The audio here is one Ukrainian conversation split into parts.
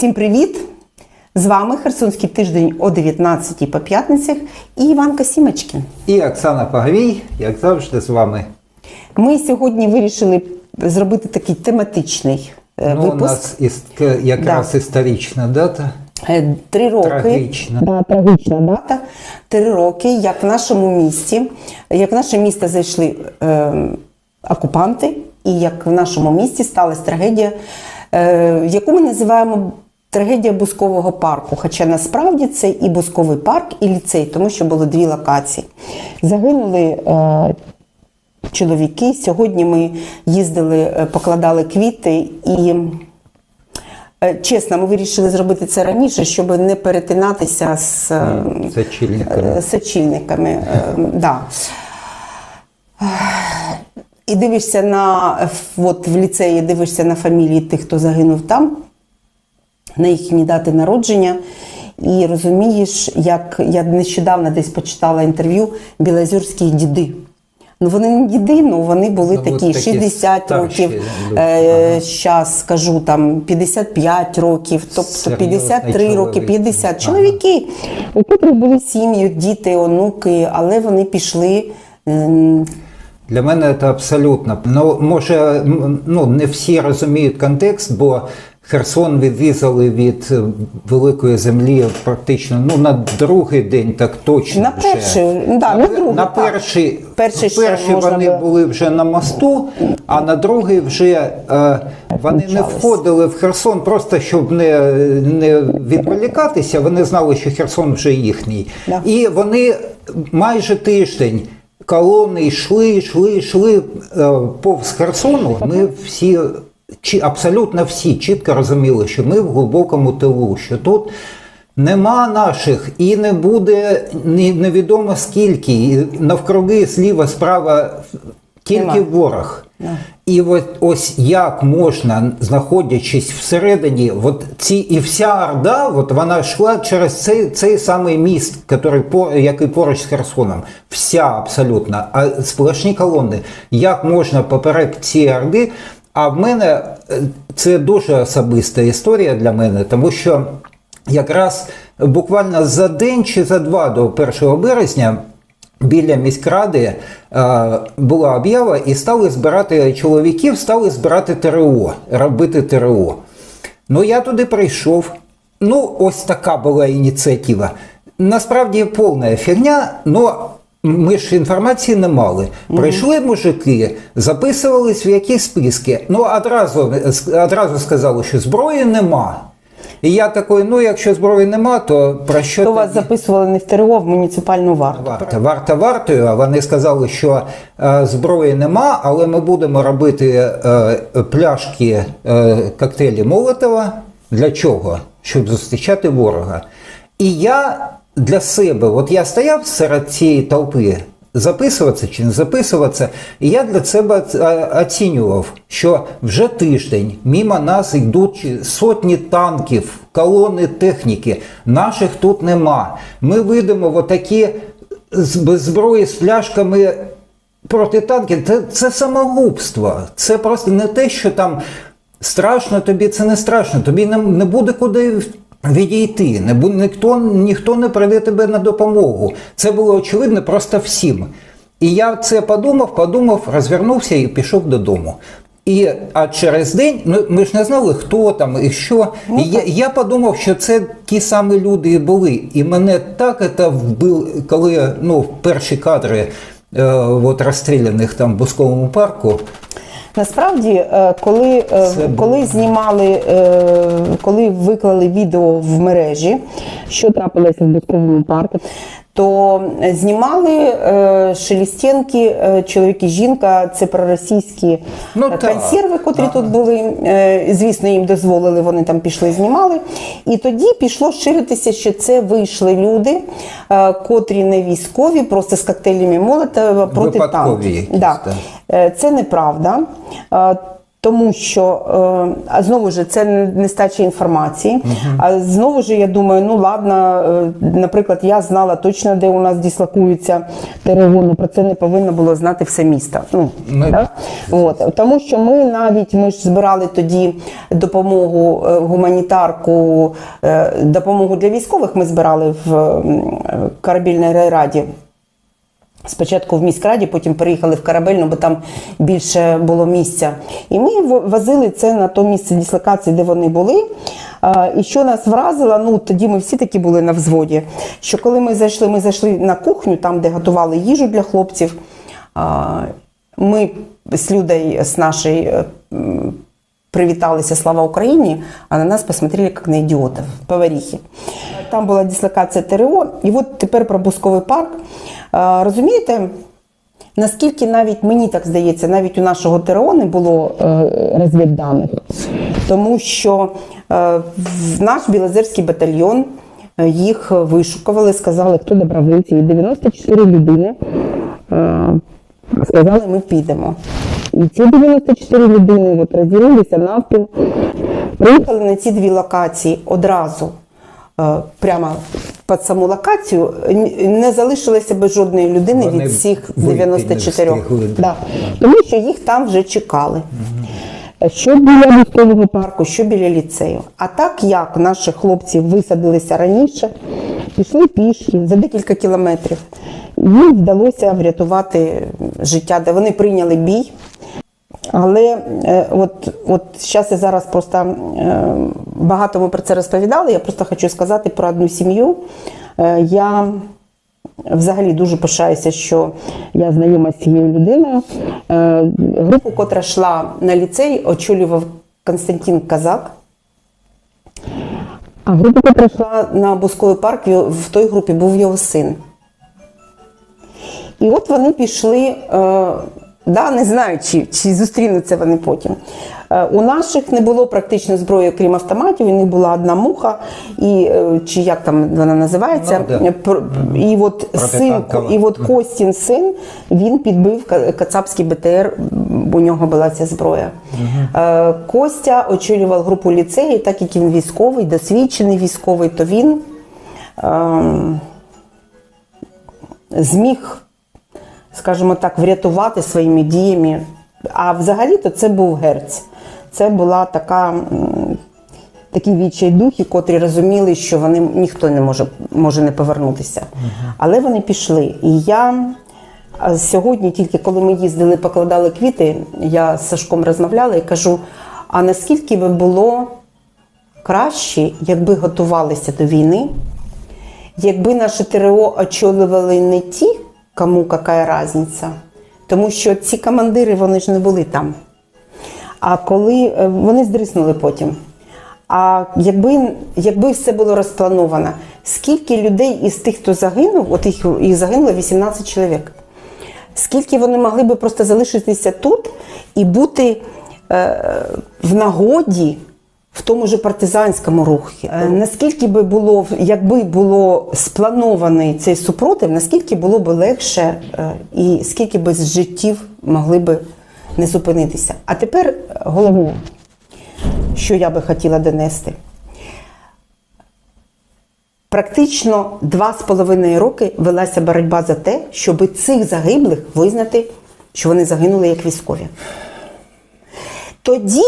Всім привіт! З вами Херсонський тиждень о 19 по п'ятницях і Іванка Сімочкін. І Оксана Пагвій, як завжди, з вами. Ми сьогодні вирішили зробити такий тематичний е, Ну, у випуск. нас іс- к- якраз історична дата. Е, Три роки. Трагічна. Да, трагічна дата. Три роки, як в нашому місті, як в наше місто зайшли е, окупанти, і як в нашому місті сталася трагедія, е, яку ми називаємо трагедія Бускового парку. Хоча насправді це і Бусковий парк, і ліцей, тому що було дві локації. Загинули. Е, Чоловіки. Сьогодні ми їздили, е, покладали квіти і Е, Чесно, ми вирішили зробити це раніше, щоб не перетинатися з е, Це чільниками. сочільниками. Е, Да. І дивишся на от в ліцеї, дивишся на фамілії тих, хто загинув там, на їхні дати народження. І розумієш, як я нещодавно десь почитала інтерв'ю білозерські діди. Ну вони не діди, ну вони були Ну, такі такі 60 старші років. люди. Е, Щас скажу там 55 років, тобто Серйозний 53 роки, 50. Ага. Чоловіки, у котрих були сім'ї, діти, онуки, але вони пішли. ем, Для мене це абсолютно. Ну, може, ну, не всі розуміють контекст, бо Херсон відрізали від е, великої землі практично ну, на другий день, так точно. На вже. перший, да, на на, другий, на так. перший, Перший ще перший можна вони було. були вже на мосту, а на другий вже е, вони не входили в Херсон, просто щоб не, не відволікатися. Вони знали, що Херсон вже їхній. Да. І вони майже тиждень. Колони йшли, йшли, йшли е, повз Херсону. Ми всі, чи абсолютно всі чітко розуміли, що ми в глибокому тилу, що тут нема наших і не буде невідомо скільки. І навкруги зліва, справа тільки Нема. ворог. І от ось як можна, знаходячись всередині, от ці і вся орда, от вона йшла через цей, цей самий міст, який, по- який поруч з Херсоном. Вся абсолютно. А сплошні колони. Як можна поперек цієї орди? А в мене е, це дуже особиста історія для мене, тому що якраз буквально за день чи за два до 1 березня. Біля міськради е, була об'ява, і стали збирати чоловіків, стали збирати ТРО, робити ТРО. Ну, я туди прийшов. Ну, ось така була ініціатива. Насправді повна фігня, але ми ж інформації не мали. Прийшли мужики, записувались в якісь списки. Ну, одразу, одразу сказали, що зброї нема. І я такий, ну, якщо зброї нема, то про що То вас тоді? записували не в ТРО, а в муніципальну варту. Варта, варта вартою, а вони сказали, що е, зброї нема, але ми будемо робити е, пляшки е, коктейлі Молотова. Для чого? Щоб зустрічати ворога. І я для себе, от я стояв серед цієї толпи, записуватися чи не записуватися, і я для себе оцінював, що вже тиждень мимо нас йдуть сотні танків, колони техніки. Наших тут нема. Ми видимо отакі без зброї з пляшками проти танків. Це, це самогубство. Це просто не те, що там страшно тобі, це не страшно. Тобі не, не буде куди відійти. Не ніхто, ніхто не прийде тебе на допомогу. Це було очевидно просто всім. І я це подумав, подумав, розвернувся і пішов додому. І, а через день, ну ми ж не знали, хто там і що. і я, я подумав, що це ті самі люди і були. І мене так це вбив, коли ну, перші кадри е, от, розстріляних там в Бусковому парку. Насправді, е, коли, е, коли знімали, е, коли виклали відео в мережі, що трапилося в Бутковому парку, то знімали е, шелістенки, е, чоловік і жінка, це проросійські Ну, е, консерви, котрі Ага. тут були. Е, Звісно, їм дозволили, вони там пішли, знімали. І тоді пішло ширитися, що це вийшли люди, е, котрі не військові, просто з коктейлями Молотова проти танків. Да. Це неправда. Тому що е, а знову ж це не- нестача інформації. А знову ж я думаю, ну ладно, е, наприклад, я знала точно, де у нас дислокується ТРО, ну про це не повинно було знати все місто. Ну, Ну, так? От, тому що ми навіть ми ж збирали тоді допомогу, е, гуманітарку, допомогу для військових. Ми збирали в м, корабельній райраді. Спочатку в міськраді, потім переїхали в корабельну, бо там більше було місця. І ми возили це на то місце дислокації, де вони були. І що нас вразило, ну тоді ми всі такі були на взводі. Що коли ми зайшли, ми зайшли на кухню, там, де готували їжу для хлопців. Ми з людей з нашої е, привіталися Слава Україні, а на нас посмотрели як на ідіотів, поваріхи. Там була дислокація ТРО, і от тепер про Бусковий парк. Розумієте, наскільки навіть мені так здається, навіть у нашого ТРО не було е, розвідданих, тому що е, в наш білозерський батальйон е, їх вишукували, сказали, хто добровольці, і 94 людини сказали, ми підемо. І ці 94 людини от розділилися навпіл, приїхали на ці дві локації одразу. Е, Прямо під саму локацію не залишилося без жодної людини Вони від всіх 94. да. Да. Тому що їх там вже чекали. Що біля військового парку, що біля ліцею. А так як наші хлопці висадилися раніше, пішли пішки за декілька кілометрів, їм вдалося врятувати життя, де вони прийняли бій. Але е, от, от зараз я зараз просто е, багато ми про це розповідали. Я просто хочу сказати про одну сім'ю. Е, я взагалі дуже пишаюся, що я знайома з цією людиною. Е, групу, котра йшла на ліцей, очолював Константин Казак. А група, котра йшла на Бусковий парк, в той групі був його син. І от вони пішли, е, да, не знаю, чи, чи зустрінуться вони потім. Е, у наших не було практично зброї, крім автоматів, у них була одна муха, і, е, чи як там вона називається. Ну. Е, пр- І от син, і от Костін син, він підбив кацапський БТР, у нього була ця зброя. Е, Костя очолював групу ліцеї, так як він військовий, досвідчений військовий, то він ем, зміг, скажімо так, врятувати своїми діями. А взагалі-то це був герць. Це була така. Такі відчайдухи, котрі розуміли, що вони ніхто не може, може не повернутися. Але вони пішли. І я сьогодні, тільки коли ми їздили, покладали квіти, я з Сашком розмовляла і кажу: а наскільки би було краще, якби готувалися до війни, якби наше ТРО очолювали не ті, кому яка різниця, тому що ці командири вони ж не були там. А коли е, вони здриснули потім. А якби, якби все було розплановано, скільки людей із тих, хто загинув, от їх, їх загинуло 18 чоловік, скільки вони могли би просто залишитися тут і бути е, в нагоді в тому ж партизанському рухі. Е, наскільки би було, якби було спланований цей супротив, наскільки було б легше е, і скільки би з життів могли би не зупинитися. А тепер головне, що я би хотіла донести. Практично два з половиною роки велася боротьба за те, щоб цих загиблих визнати, що вони загинули як військові. Тоді,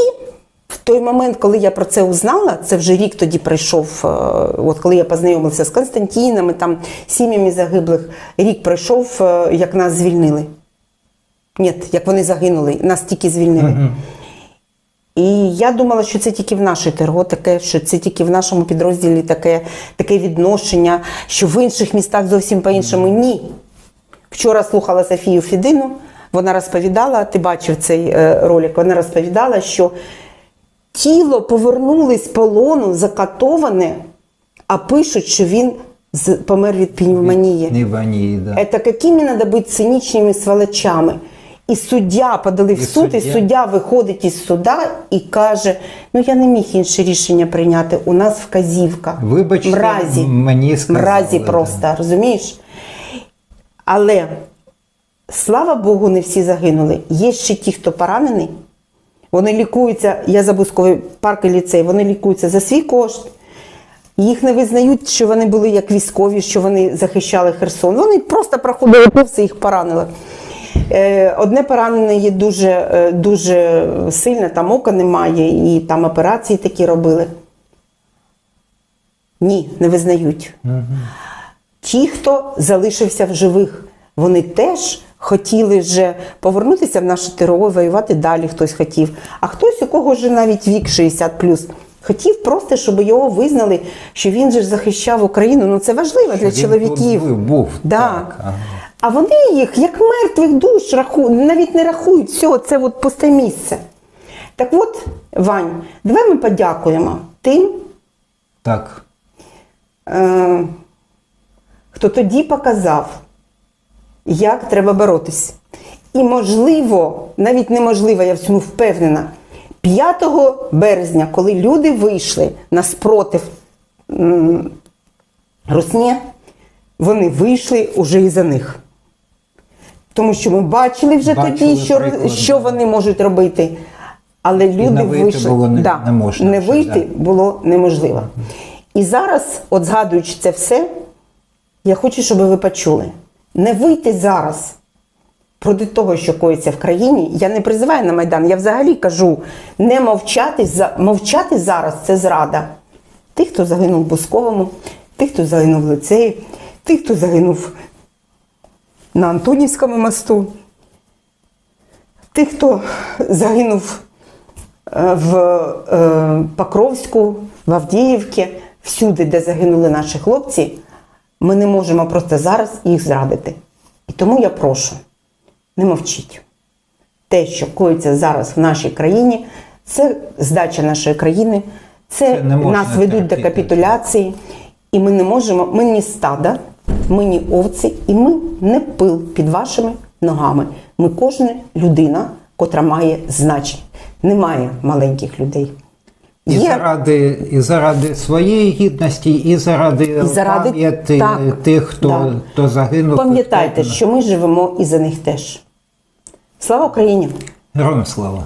в той момент, коли я про це узнала, це вже рік тоді пройшов, е, от коли я познайомилася з Константінами, там сім'ями загиблих, рік пройшов, е, як нас звільнили. Ні, як вони загинули, нас тільки звільнили. І я думала, що це тільки в нашій ТРО таке, що це тільки в нашому підрозділі таке, таке відношення, що в інших містах зовсім по-іншому. Ні. Вчора слухала Софію Фідину, вона розповідала, ти бачив цей е, ролик, вона розповідала, що тіло повернули з полону, закатоване, а пишуть, що він помер від пневмонії. Пневмонії, да. Это какими надо быть цинічними сволочами? І суддя подали в І суд, і суддя. суддя виходить із суда і каже: ну я не міг інше рішення прийняти. У нас вказівка. Вибачте, мразі. мені сказали, мразі да. просто, розумієш? Але слава Богу, не всі загинули. Є ще ті, хто поранений. Вони лікуються, я забузковий парк і ліцей, вони лікуються за свій кошт. Їх не визнають, що вони були як військові, що вони захищали Херсон. Вони просто проходили повз і їх поранили. Е, Одне поранене є дуже, е, дуже сильне, там ока немає, і там операції такі робили. Ні, не визнають. Ті, хто залишився в живих, вони теж хотіли вже повернутися в наше ТРО, воювати далі хтось хотів. А хтось, у кого вже навіть вік 60 плюс, хотів просто, щоб його визнали, що він же захищав Україну. Ну це важливо для Він чоловіків. був, Да. так, ага. А вони їх як мертвих душ рахують, навіть не рахують. Все, це от пусте місце. Так от, Вань, давай ми подякуємо тим, Так. е, хто тоді показав, як треба боротись. І можливо, навіть неможливо, я в цьому впевнена. 5 березня, коли люди вийшли на спротив Русні, вони вийшли уже і за них. Тому що ми бачили вже Бачили тоді, що, приклад, що вони можуть робити. Але люди не вийшли. було не- да, не можна не вже, вийти да. було неможливо. І зараз, от згадуючи це все, я хочу, щоб ви почули. Не вийти зараз проти того, що коїться в країні. Я не призиваю на Майдан, я взагалі кажу, не мовчати, мовчати зараз це зрада. Тих, хто загинув в Бусковому, тих, хто загинув в ліцеї, тих, хто загинув на Антонівському мосту, тих, хто загинув е, в е, Покровську, в Авдіївці, всюди, де загинули наші хлопці, ми не можемо просто зараз їх зрадити. І тому я прошу, не мовчіть. Те, що коїться зараз в нашій країні, це здача нашої країни, це, Це нас ведуть до капітуляції, і ми не можемо, ми не стада, ми не овці, і ми не пил під вашими ногами. Ми кожна людина, котра має значення. Немає маленьких людей. І заради, і заради своєї гідності, і заради, І заради- пам'яті так, тих, хто, да. хто загинув. Пам'ятайте, що ми живемо і за них теж. Слава Україні! Героям слава!